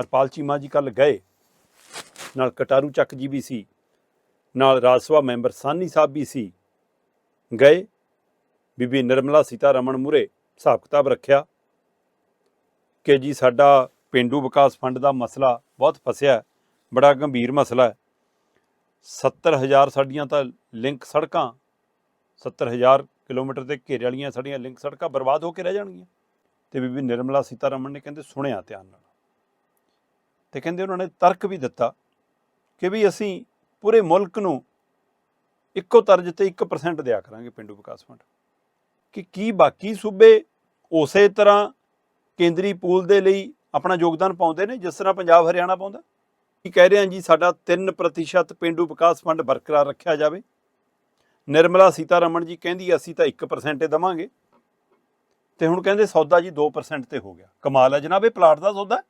ਹਰਪਾਲ ਚੀਮਾ ਜੀ ਕੱਲ ਗਏ। ਨਾਲ ਕਟਾਰੂ ਚੱਕ ਜੀ ਵੀ ਸੀ। ਨਾਲ ਰਾਜ ਸਭਾ ਮੈਂਬਰ ਸਾਨੀ ਸਾਹਿਬ ਵੀ ਸੀ। ਗਏ। ਬੀਬੀ ਨਿਰਮਲਾ ਸੀਤਾਰਮਣ ਮੂਰੇ ਹਿਸਾਬ ਕਿਤਾਬ ਰੱਖਿਆ। ਕਿ ਜੀ ਸਾਡਾ ਪਿੰਡੂ ਵਿਕਾਸ ਫੰਡ ਦਾ ਮਸਲਾ ਬਹੁਤ ਫਸਿਆ ਬੜਾ ਗੰਭੀਰ ਮਸਲਾ ਹੈ। 70000 ਸਾਡੀਆਂ ਤਾਂ ਲਿੰਕ ਸੜਕਾਂ 70000 ਕਿਲੋਮੀਟਰ ਦੇ ਘੇਰੇ ਵਾਲੀਆਂ ਸਾਡੀਆਂ ਲਿੰਕ ਸੜਕਾਂ ਬਰਬਾਦ ਹੋ ਕੇ ਰਹਿ ਜਾਣਗੀਆਂ। ਤੇ ਬੀਬੀ ਨਿਰਮਲਾ ਸੀਤਾਰਮਨ ਨੇ ਕਹਿੰਦੇ ਸੁਣਿਆ ਧਿਆਨ ਨਾਲ। ਤੇ ਕਹਿੰਦੇ ਉਹਨਾਂ ਨੇ ਤਰਕ ਵੀ ਦਿੱਤਾ ਕਿ ਵੀ ਅਸੀਂ ਪੂਰੇ ਮੁਲਕ ਨੂੰ ਇੱਕੋ ਤਰਜ ਤੇ 1% ਦਿਆ ਕਰਾਂਗੇ ਪਿੰਡੂ ਵਿਕਾਸ ਫੰਡ। ਕਿ ਕੀ ਬਾਕੀ ਸੂਬੇ ਉਸੇ ਤਰ੍ਹਾਂ ਕੇਂਦਰੀ ਪੂਲ ਦੇ ਲਈ ਆਪਣਾ ਯੋਗਦਾਨ ਪਾਉਂਦੇ ਨੇ, ਜਿਸ ਤਰ੍ਹਾਂ ਪੰਜਾਬ ਹਰਿਆਣਾ ਪਾਉਂਦਾ? ਕੀ ਕਹਿ ਰਹੇ ਹਾਂ ਜੀ, ਸਾਡਾ 3% ਪਿੰਡੂ ਵਿਕਾਸ ਫੰਡ ਬਰਕਰਾਰ ਰੱਖਿਆ ਜਾਵੇ? ਨਿਰਮਲਾ ਸੀਤਾਰਮਣ ਜੀ ਕਹਿੰਦੀ, ਅਸੀਂ ਤਾਂ 1% ਹੀ ਦਵਾਂਗੇ। ਤੇ ਹੁਣ ਕਹਿੰਦੇ ਸੌਦਾ ਜੀ 2% ਤੇ ਹੋ ਗਿਆ। ਕਮਾਲ ਹੈ ਜਨਾਬ, ਇਹ ਪਲਾਟ ਦਾ ਸੌਦਾ